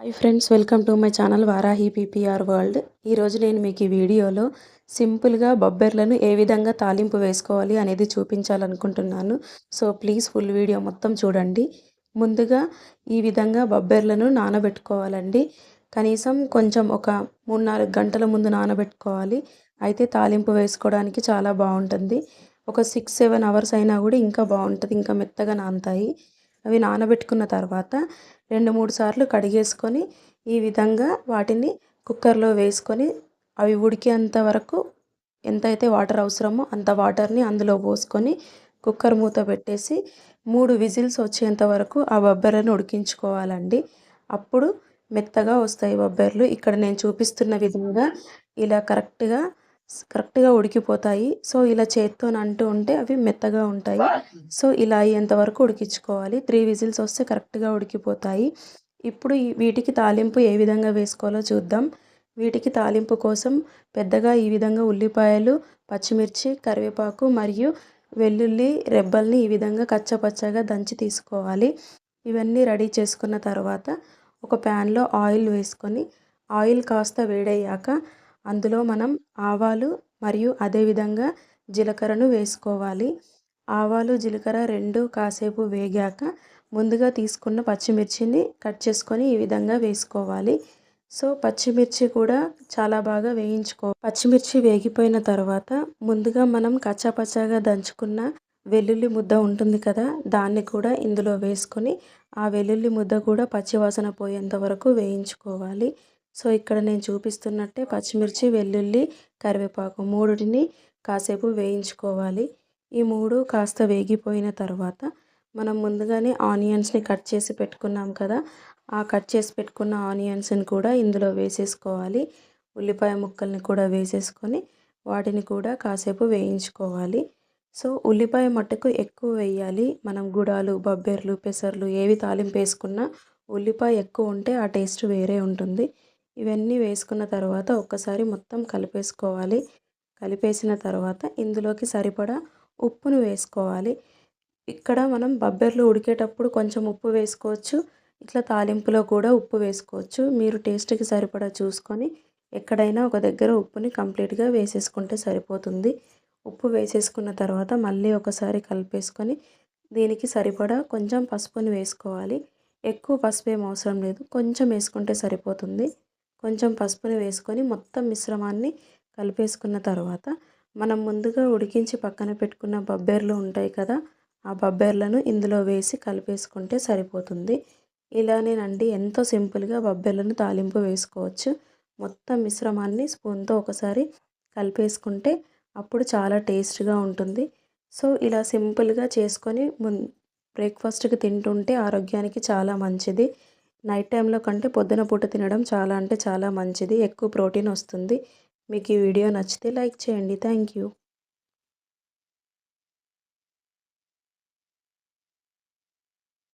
Hi friends welcome to my channel Varahi PPR world ఈరోజు నేను మీకు ఈ వీడియోలో సింపుల్గా బొబ్బెర్లను ఏ విధంగా తాలింపు వేసుకోవాలి అనేది చూపించాలనుకుంటున్నాను. సో ప్లీజ్ ఫుల్ వీడియో మొత్తం చూడండి. ముందుగా ఈ విధంగా బొబ్బెర్లను నానబెట్టుకోవాలండి. కనీసం కొంచెం ఒక మూడు నాలుగు గంటల ముందు నానబెట్టుకోవాలి. అయితే తాలింపు వేసుకోవడానికి చాలా బాగుంటుంది. ఒక సిక్స్ సెవెన్ అవర్స్ అయినా కూడా ఇంకా బాగుంటుంది ఇంకా మెత్తగా నానుతాయి. అవి నానబెట్టుకున్న తర్వాత రెండు మూడు సార్లు కడిగేసుకొని ఈ విధంగా వాటిని కుక్కర్లో వేసుకొని అవి ఉడికేంత వరకు ఎంతైతే వాటర్ అవసరమో అంత వాటర్ని అందులో పోసుకొని కుక్కర్ మూత పెట్టేసి మూడు విజిల్స్ వచ్చేంత వరకు ఆ బొబ్బర్లను ఉడికించుకోవాలండి. అప్పుడు మెత్తగా వస్తాయి బొబ్బర్లు. ఇక్కడ నేను చూపిస్తున్న విధంగా ఇలా కరెక్ట్గా కరెక్ట్గా ఉడికిపోతాయి. సో ఇలా చేత్తో అంటూ ఉంటే అవి మెత్తగా ఉంటాయి. సో ఇలా అయ్యేంత వరకు ఉడికించుకోవాలి. త్రీ విజిల్స్ వస్తే కరెక్ట్గా ఉడికిపోతాయి. ఇప్పుడు వీటికి తాలింపు ఏ విధంగా వేసుకోవాలో చూద్దాం. వీటికి తాలింపు కోసం పెద్దగా ఈ విధంగా ఉల్లిపాయలు పచ్చిమిర్చి కరివేపాకు మరియు వెల్లుల్లి రెబ్బల్ని ఈ విధంగా కచ్చపచ్చగా దంచి తీసుకోవాలి. ఇవన్నీ రెడీ చేసుకున్న తర్వాత ఒక ప్యాన్లో ఆయిల్ వేసుకొని ఆయిల్ కాస్త వేడయ్యాక అందులో మనం ఆవాలు మరియు అదేవిధంగా జీలకర్రను వేసుకోవాలి. ఆవాలు జీలకర్ర రెండు కాసేపు వేగాక ముందుగా తీసుకున్న పచ్చిమిర్చిని కట్ చేసుకొని ఈ విధంగా వేసుకోవాలి. సో పచ్చిమిర్చి కూడా చాలా బాగా వేయించుకో పచ్చిమిర్చి వేగిపోయిన తర్వాత ముందుగా మనం కచ్చాపచ్చాగా దంచుకున్న వెల్లుల్లి ముద్ద ఉంటుంది కదా దాన్ని కూడా ఇందులో వేసుకొని ఆ వెల్లుల్లి ముద్ద కూడా పచ్చివాసన పోయేంత వరకు వేయించుకోవాలి. సో ఇక్కడ నేను చూపిస్తున్నట్టే పచ్చిమిర్చి వెల్లుల్లి కరివేపాకు మూడుని కాసేపు వేయించుకోవాలి. ఈ మూడు కాస్త వేగిపోయిన తర్వాత మనం ముందుగానే ఆనియన్స్ని కట్ చేసి పెట్టుకున్నాం కదా ఆ కట్ చేసి పెట్టుకున్న ఆనియన్స్ని కూడా ఇందులో వేసేసుకోవాలి. ఉల్లిపాయ ముక్కల్ని కూడా వేసేసుకొని వాటిని కూడా కాసేపు వేయించుకోవాలి. సో ఉల్లిపాయ మట్టుకు ఎక్కువ వేయాలి. మనం గుడాలు బబ్బెర్లు పెసర్లు ఏవి తాలింపు వేసుకున్నా ఉల్లిపాయ ఎక్కువ ఉంటే ఆ టేస్ట్ వేరే ఉంటుంది. ఇవన్నీ వేసుకున్న తర్వాత ఒక్కసారి మొత్తం కలిపేసుకోవాలి. కలిపేసిన తర్వాత ఇందులోకి సరిపడా ఉప్పును వేసుకోవాలి. ఇక్కడ మనం బబ్బెర్లు ఉడికేటప్పుడు కొంచెం ఉప్పు వేసుకోవచ్చు. ఇట్లా తాలింపులో కూడా ఉప్పు వేసుకోవచ్చు. మీరు టేస్ట్కి సరిపడా చూసుకొని ఎక్కడైనా ఒక దగ్గర ఉప్పుని కంప్లీట్గా వేసేసుకుంటే సరిపోతుంది. ఉప్పు వేసేసుకున్న తర్వాత మళ్ళీ ఒకసారి కలిపేసుకొని దీనికి సరిపడా కొంచెం పసుపుని వేసుకోవాలి. ఎక్కువ పసుపు ఏం అవసరం లేదు. కొంచెం వేసుకుంటే సరిపోతుంది. కొంచెం పసుపుని వేసుకొని మొత్తం మిశ్రమాన్ని కలిపేసుకున్న తర్వాత మనం ముందుగా ఉడికించి పక్కన పెట్టుకున్న బబ్బెర్లు ఉంటాయి కదా ఆ బబ్బెర్లను ఇందులో వేసి కలిపేసుకుంటే సరిపోతుంది. ఇలానేనండి ఎంతో సింపుల్గా బబ్బెర్లను తాలింపు వేసుకోవచ్చు. మొత్తం మిశ్రమాన్ని స్పూన్తో ఒకసారి కలిపేసుకుంటే అప్పుడు చాలా టేస్ట్గా ఉంటుంది. సో ఇలా సింపుల్గా చేసుకొని బ్రేక్ఫాస్ట్కి తింటుంటే ఆరోగ్యానికి చాలా మంచిది. నైట్ టైంలో కంటే పొద్దున పూట తినడం చాలా అంటే చాలా మంచిది. ఎక్కువ ప్రోటీన్ వస్తుంది. మీకు ఈ వీడియో నచ్చితే లైక్ చేయండి. Thank you.